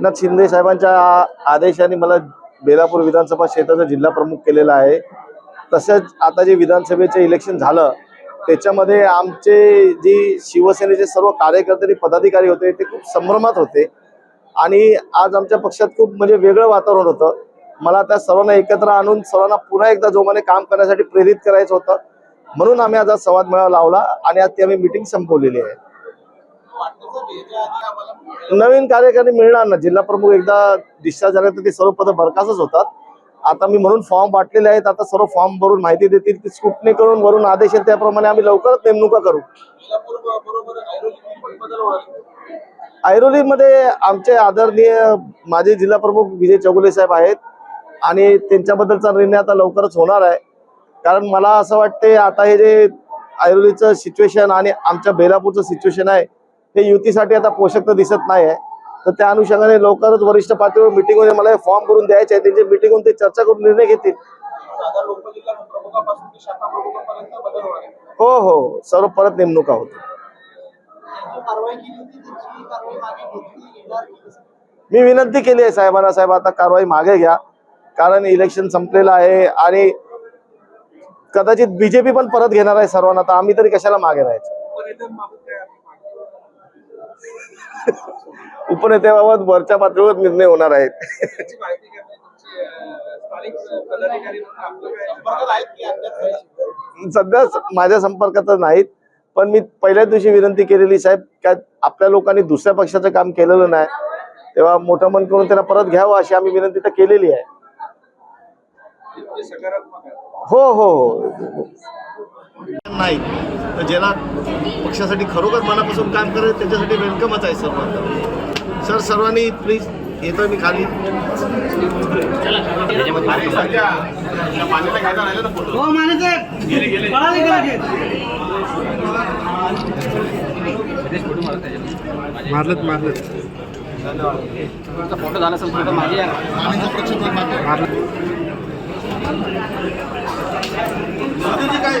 एकनाथ शिंदे साहेबांच्या आदेशाने मला बेलापूर विधानसभा क्षेत्राचा जिल्हा प्रमुख केलेला आहे. तसेच आता जे विधानसभेचे इलेक्शन झालं त्याच्यामध्ये आमचे जी शिवसेनेचे सर्व कार्यकर्ते आणि पदाधिकारी होते ते खूप संभ्रमात होते. आणि आज आमच्या पक्षात खूप म्हणजे वेगळं वातावरण होतं. मला त्या सर्वांना एकत्र आणून सर्वांना पुन्हा एकदा जोमाने काम करण्यासाठी प्रेरित करायचं होतं. म्हणून आम्ही आज आज संवाद मेळावा लावला आणि आज ती आम्ही मिटिंग संपवलेली आहे. नवीन कार्यकारी मिळणार ना? जिल्हा प्रमुख एकदा डिस्चार्ज झाले तर ते सर्व पद बरखासच होतात. आता मी म्हणून फॉर्म वाटलेले आहेत. आता सर्व फॉर्म भरून माहिती देतील. ती स्कुटणी करून वरून आदेश येईल त्याप्रमाणे आम्ही लवकरच नेमणुका करू. ऐरोलीमध्ये आमचे आदरणीय माजी जिल्हा प्रमुख विजय चौगुले साहेब आहेत आणि त्यांच्याबद्दलचा निर्णय आता लवकरच होणार आहे. कारण मला असं वाटते आता हे जे ऐरोलीचं सिच्युएशन आणि आमच्या बेलापूरचं सिच्युएशन आहे हे युतीसाठी आता पोषक तर दिसत नाही आहे तर त्या अनुषंगाने लवकरच वरिष्ठ पातळीवर मिटिंग मला फॉर्म भरून द्यायचे आहे त्यांची मिटिंग होऊन ते चर्चा करून निर्णय घेतील. हो हो. सर्व परत नेमणुका होतील मी विनंती केली आहे साहेबांना साहेब आता कारवाई मागे घ्या. कारण इलेक्शन संपलेलं आहे आणि कदाचित बीजेपी पण परत घेणार आहे सर्वांना. आम्ही तरी कशाला मागे राहायचं? उपनेत्याबाबत वरच्या पातळीवर निर्णय होणार आहेत. सध्या माझ्या संपर्कात नाहीत पण मी पहिल्याच दिवशी विनंती केलेली साहेब काय आपल्या लोकांनी दुसऱ्या पक्षाचं काम केलेलं नाही तेव्हा मोठं मन करून त्यांना परत घ्यावं अशी आम्ही विनंती तर केलेली आहे. हो हो हो. नाही तर ज्याला पक्षासाठी खरोखर मनापासून काम करेल त्याच्यासाठी वेलकमच आहे सर्व सर सर्वांनी प्लीज येतोय मी खाली. हो? मारलत मारलत. फोटो झाला असेल फोटो मागे या. काय?